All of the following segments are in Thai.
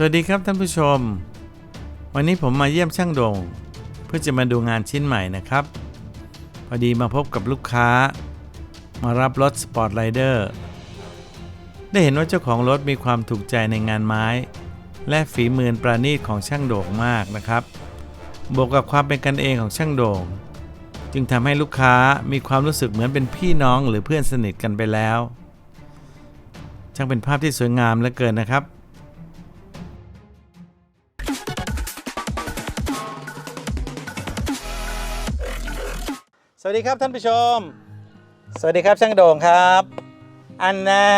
สวัสดีครับท่านผู้ชม วันนี้ผมมาเยี่ยมช่างโดงเพื่อจะมาดูงานชิ้นใหม่นะครับ พอดีมาพบกับลูกค้า มารับรถสปอร์ตไ i เดอร์ได้เห็นว่าเจ้าของรถมีความถูกใจในงานไม้ และฝีมือประณีตของช่างโด่งมากนะครับ บวกกับความเป็นกันเองของช่างโด่ง จึงทำให้ลูกค้ามีความรู้สึกเหมือนเป็นพี่น้องหรือเพื่อนสนิทกันไปแล้ว ช่างเป็นภาพที่สวยงามเหลือเกินนะครับ สวัสดีครับท่านผู้ชม สวัสดีครับช่างโด่งครับ อันแน่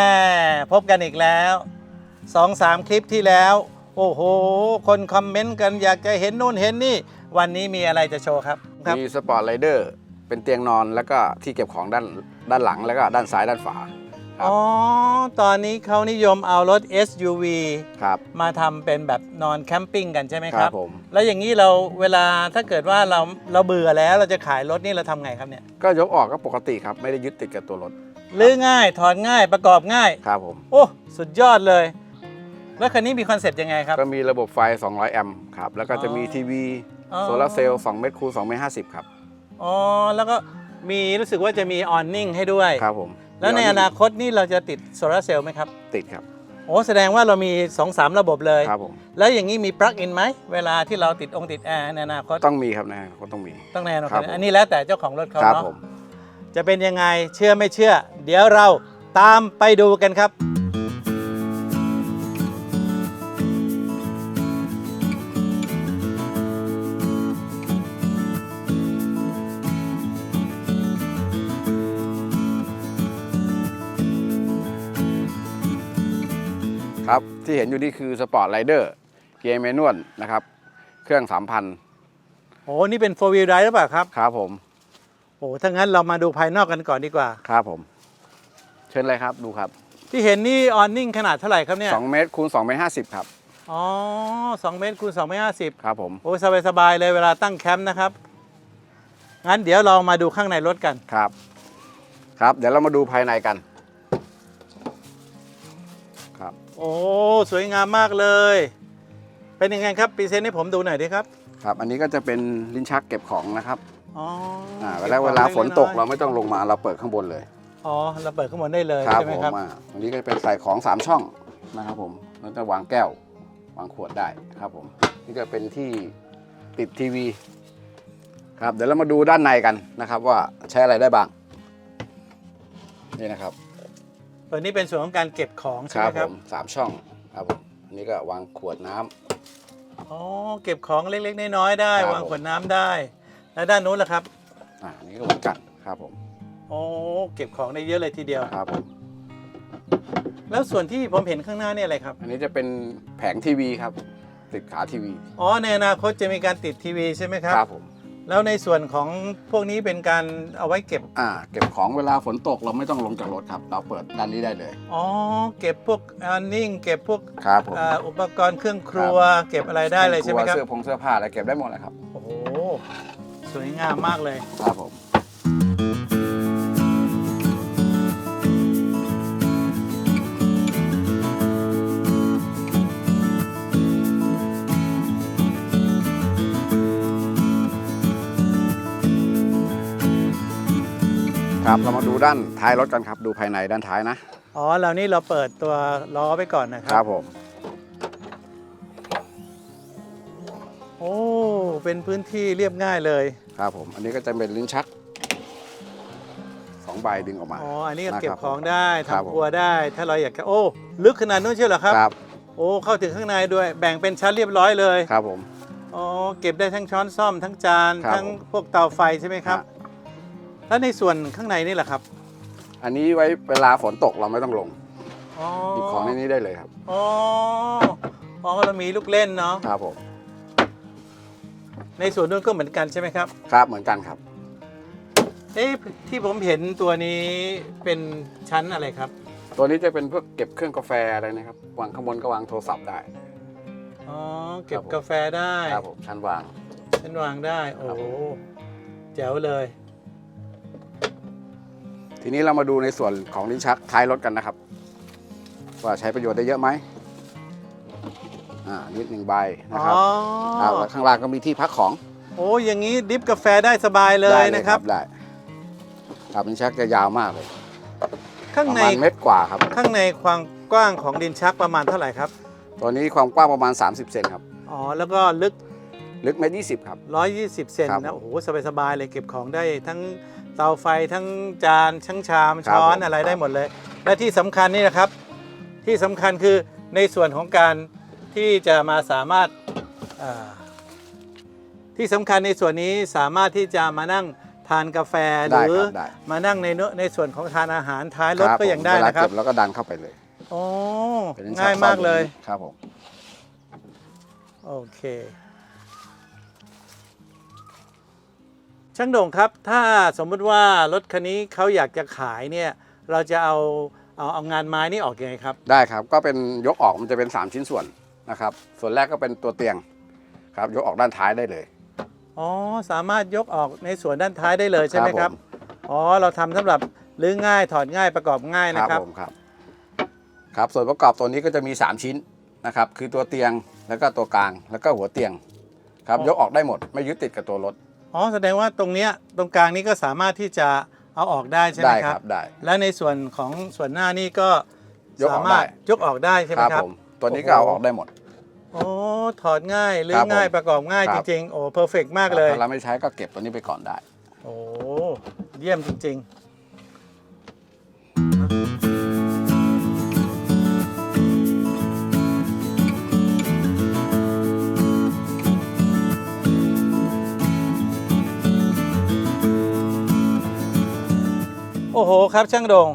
พบกันอีกแล้วสองสามคลิปที่แล้ว โอ้โห คนคอมเมนต์กันอยากจะเห็นนู่นเห็นนี่ วันนี้มีอะไรจะโชว์ครับครับ มีสปอร์ตไรเดอร์เป็นเตียงนอนแล้วก็ที่เก็บของด้านด้านหลังแล้วก็ด้านซ้ายด้านฝา ครับอ๋อ ตอนนี้เขานิยมเอารถ SUV ครับ มาทำเป็นแบบนอนแคมปิ้งกันใช่ไหมคครัรับบผม แล้วอย่างนี้เราเวลาถ้าเกิดว่าเราเราเบื่อแล้วเราจะขายรถนี่เราทำไงครับเนี่ยก็ยกออกก็ปกติครับ ไม่ได้ยึดติดกับตัวรถลื้อง่ายถอนง่ายประกอบง่าย ครับผม โอ้สุดยอดเลย แล้วคันนี้มีคอนเซ็ปต์ยังไงครับ ก็มีระบบไฟ 200 แอมป์ครับ แล้วก็จะมีอ๋อทีวีอ๋อ โซลาร์เซลล์2เมตรคูณ2เมตร50 ครับ อ๋อ แล้วก็มีรู้สึกว่าจะมีออนนิ่งให้ด้วย ครับผม แล้วในอนาคตนี่เราจะติดโซลาร์เซลล์ไหมครับ ติดครับ โอ้แสดงว่าเรามี 2-3ระบบเลย ครับผม แล้วอย่างนี้มีปลั๊กอินไหม เวลาที่เราติดองค์ติดแอร์ในอนาคต ต้องมีครับนะก็ต้องมี ต้องแน่นอนครับผมอันนี้แล้วแต่เจ้าของรถเขาครับเนาะผม จะเป็นยังไงเชื่อไม่เชื่อ เดี๋ยวเราตามไปดูกันครับ ครับ ที่เห็นอยู่นี่คือสปอร์ตไรเดอร์เกียร์แมนนวลนะครับ เครื่อง 3,000 โอ้นี่เป็น4 wheel drive หรือเปล่าครับ ครับผม โอ้ถ้างั้นเรามาดูภายนอกกันก่อนดีกว่า ครับผม เชิญเลยครับดูครับ ที่เห็นนี่ออนนิ่งขนาดเท่าไหร่ครับเนี่ย2 เมตรคูณ2เมตร50 ครับ อ๋อสองเมตรคูณสองเมตรห้าสิบครับผม โอ้สบายสบายๆเลยเวลาตั้งแคมป์นะครับ งั้นเดี๋ยวเรามาดูข้างในรถกัน ครับ ครับ เดี๋ยวเรามาดูภายในกัน ครับ โอ้สวยงามมากเลย เป็นยังไงครับพรีเซนต์ให้ผมดูหน่อยดิครับครับ อันนี้ก็จะเป็นลิ้นชักเก็บของนะครับอ๋ออ่าก็เวบลาเวลาฝนตกล็เราๆไม่ต้องลงมาเราเปิดข้างบนเลย อ๋อเราเปิดข้างบนได้เลยครับใช่ไหผมมครับอ่าอันนี้ก็จะเป็นใส่ของ3ช่องนะครับผมแล้วจะวางแก้ว วางขวดได้ครับผม นี่ก็เป็นที่ติดทีวี ครับ เดี๋ยวเรามาดูด้านในกันนะครับ ว่าใช้อะไรได้บ้าง นี่นะครับ ตัวนี้เป็นส่วนของการเก็บของคใช่ไหรัมบคผรับมสามช่องครับผมอันนี้ก็วางขวดน้ำ อ๋อเก็บของเล็กๆน้อยๆได้ ครับ วางขวดน้ำได้ แล้วด้านนู้นล่ะครับอ่าอันนี้ก็เหมือนกันครับผมโอ้เก็บของได้เยอะเลยทีเดียว ครับผมแล้วส่วนที่ผมเห็นข้างหน้านี่อะไรครับอันนี้จะเป็นแผงทีวีครับ ติดขาทีวีอ๋อในอนาคตจะมีการติดทีวีใช่ไหมครับ ครับผม แล้วในส่วนของพวกนี้เป็นการเอาไว้เก็บ อ่าเก็บของเวลาฝนตกเราไม่ต้องลงจากรถครับ เราเปิดด้านนี้ได้เลย อ๋อ เก็บพวกอันนิ่ง เก็บพวกครับผมอ่าอุปกรณ์เครื่องครัว เก็บอะไรได้เลยใช่ไหมครับเสื้อผงเสื้อผ้าอะไรเก็บได้หมดเลยครับโอ้โห สวยงามมากเลย ครับผม ครับเรามาดูด้านท้ายรถกันครับ ดูภายในด้านท้ายนะ อ๋อเรานี่เราเปิดตัวล้อไปก่อนนะคครัรับผม โอ้ เป็นพื้นที่เรียบง่ายเลย ครับผม อันนี้ก็จะเป็นลิ้นชักสองใบดึงออกมา อ๋อ อันนี้ก็นะครับเก็บของได้ครับผม ทำครัวได้ ถ้าเราอยากจะ โอ้ ลึกขนาดนู้นใช่เหรอครับ ครับโอ้ เข้าถึงข้างในด้วย แบ่งเป็นชั้นเรียบร้อยเลย ครับผม อ๋อ เก็บได้ทั้งช้อนซ่อมทั้งจาน ครับทั้งพวกเตาไฟใช่ไหมครับ ฮะ แล้วในส่วนข้างในนี่แหละครับอันนี้ไว้เวลาฝนตกเราไม่ต้องลงอ๋อหยิบของในนี้ได้เลยครับอ๋ออ๋อเรามีลูกเล่นเนาะครับผมในส่วนนู้นก็เหมือนกันใช่ไหมครับ ครับเหมือนกันครับ เอ๊ะที่ผมเห็นตัวนี้เป็นชั้นอะไรครับ ตัวนี้จะเป็นพวกเก็บเครื่องกาแฟอะไรนะครับวางข้างบนก็วางโทรศัพท์ได้อ๋อเก็บครับผมกาแฟได้ครับผมชั้นวางชั้นวางได้โอ้ครับโหผมแจ๋วเลย ทีนี้เรามาดูในส่วนของลิ้นชักท้ายรถกันนะครับ ว่าใช้ประโยชน์ได้เยอะไหมอ่านิดหนึ่งใบนะอ๋ครับอครับแล้วข้างล่างก็มีที่พักของ โอ้อย่างนี้ดิฟกาแฟได้สบายเลยได้นะครับได้ครับมันชักจะยาวมากเลย ข้างประในมาณเม็ดกว่าครับ ข้างในความกว้างของดินชักประมาณเท่าไหร่ครับ ตัวนี้ความกว้างประมาณ 30 เซนครับอ๋อแล้วก็ลึกลึกเมตรยี่สิบครับ120เซนครับนะโอ้โหสบายๆเลยเก็บของได้ทั้ง เตาไฟทั้งจานช่างชามครับช้อนผมอะไรได้หมดเลย และที่สำคัญนี่นะครับ ที่สำคัญคือในส่วนของการที่จะมาสามารถอ่าที่สำคัญในส่วนนี้สามารถที่จะมานั่งทานกาแฟหได้รือครับได้ มานั่งในเนื้อในส่วนของทานอาหารท้ายรถคบก็ยังได้ผมเวลานะครับเก็บแล้วก็ดันเข้าไปเลยโอ้เป็นง่ายมากเลย ครับผม โอเค ช่างโด่งครับ ถ้าสมมุติว่ารถคันนี้เขาอยากจะขายเนี่ยเราจะเอาเอาเอางานไม้นี่ออกยังไงครับ ได้ครับก็เป็นยกออกมันจะเป็น 3 ชิ้นส่วนนะครับ ส่วนแรกก็เป็นตัวเตียงครับยกออกด้านท้ายได้เลย อ๋อสามารถยกออกในส่วนด้านท้ายได้เลยใช่ไหมครับผม อ๋อเราทำสำหรับรื้อง่ายถอดง่ายประกอบง่ายนะครับผมครับครับ ส่วนประกอบตัวนี้ก็จะมี 3 ชิ้นนะครับ คือตัวเตียงแล้วก็ตัวกลางแล้วก็หัวเตียงครับอ๋อยกออกได้หมดไม่ยึดติดกับตัวรถ อ๋อแสดงว่าตรงเนี้ยตรงกลางนี้ก็สามารถที่จะเอาออกได้ใช่ไหมได้คครัรับบได้ และในส่วนของส่วนหน้านี่ก็ยกอสาอกมารถได้ยกออกได้ใช่ไหมครับครับ ผมตัวนี้ก็เอาออกได้หมด โอ้ถอดง่ายรื้ครัอบง่ายผมประกอบง่ายคจรับ ริงๆ โอ้เพอร์เฟกมากเลย ถ้าเราไม่ใช้ก็เก็บตัวนี้ไปก่อนได้ โอ้เยี่ยมจริงๆ อ้โหครับช่างโดง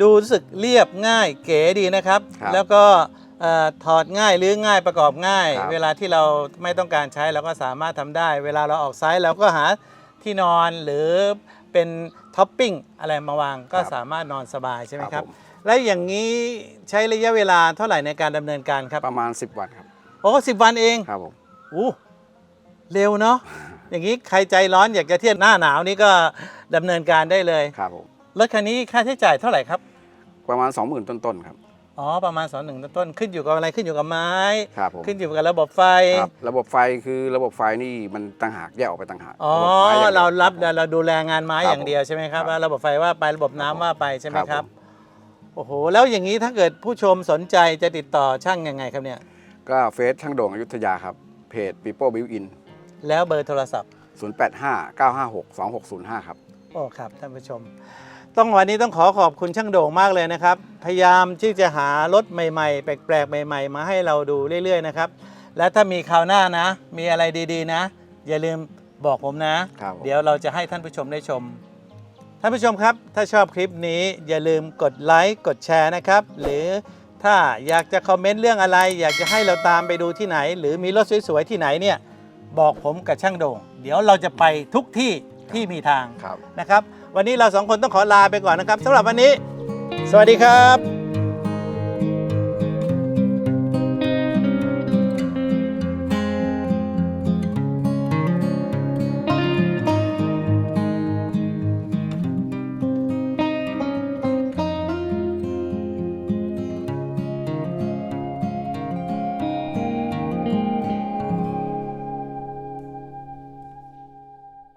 ดูรู้สึกเรียบง่ายเก๋ดีนะครับ ครับแล้วก็เอ่อถอดง่ายหรือง่ายประกอบง่าย ครับเวลาที่เราไม่ต้องการใช้เราก็สามารถทำได้ เวลาเราออกไซส์เราก็หาที่นอนหรือเป็นท็อปปิ้งอะไรมาวางก็สามารถนอนสบายใช่ไหมครับผม และอย่างนี้ใช้ระยะเวลาเท่าไหร่ในการดำเนินการครับประมาณ 10 วันครับโอ้สิบวันเอง ครับผม อู้เร็วเนาะ อย่างนี้ใครใจร้อนอยากจะเที่ยวหน้าหนาวนี่ก็ดำเนินการได้เลย ครับผม รถคันนี้ค่าใช้จ่ายเท่าไหร่ครับ ประมาณ 20,000 ต้นๆครับ อ๋อ ประมาณสองหนึ่งต้นๆขึ้นอยู่กับอะไรขึ้นอยู่กับไม้ ครับผมขึ้นอยู่กับระบบไฟ ครับระบบไฟคือระบบไฟนี่มันต่างหากแยกออกไปต่างหากอ๋อะบบไม้อย่งดียว เรารับคบเราดูแลงานไม้ครับอย่างเดียวใช่ไหมครับครับว่าระบบไฟว่าไประบบน้ำว่าไปใช่ไหมครับครับผม โอ้โห แล้วอย่างนี้ถ้าเกิดผู้ชมสนใจจะติดต่อช่างยังไงครับเนี่ย ก็เฟซช่างโด่งอยุธยาครับ เพจ People Build In แล้วเบอร์โทรศัพท์ 085 956 2605 ครับ โอ้ครับท่านผู้ชม ต้องวันนี้ต้องขอขอบคุณช่างโด่งมากเลยนะครับ พยายามที่จะหารถใหม่ๆ แปลกๆ ใหม่ ๆ มาให้เราดูเรื่อย ๆ นะครับ และถ้ามีคราวหน้านะ มีอะไรดีๆ นะ อย่าลืมบอกผมนะ ครับผม เดี๋ยวเราจะให้ท่านผู้ชมได้ชม ท่านผู้ชมครับ ถ้าชอบคลิปนี้อย่าลืมกดไลค์กดแชร์นะครับ หรือถ้าอยากจะคอมเมนต์เรื่องอะไร อยากจะให้เราตามไปดูที่ไหน หรือมีรถสวยๆที่ไหนเนี่ยบอกผมกับช่างโด่ง เดี๋ยวเราจะไปทุกที่ ที่มีทางครับ นะครับ วันนี้เราสองคนต้องขอลาไปก่อนนะครับสำหรับวันนี้ สวัสดีครับ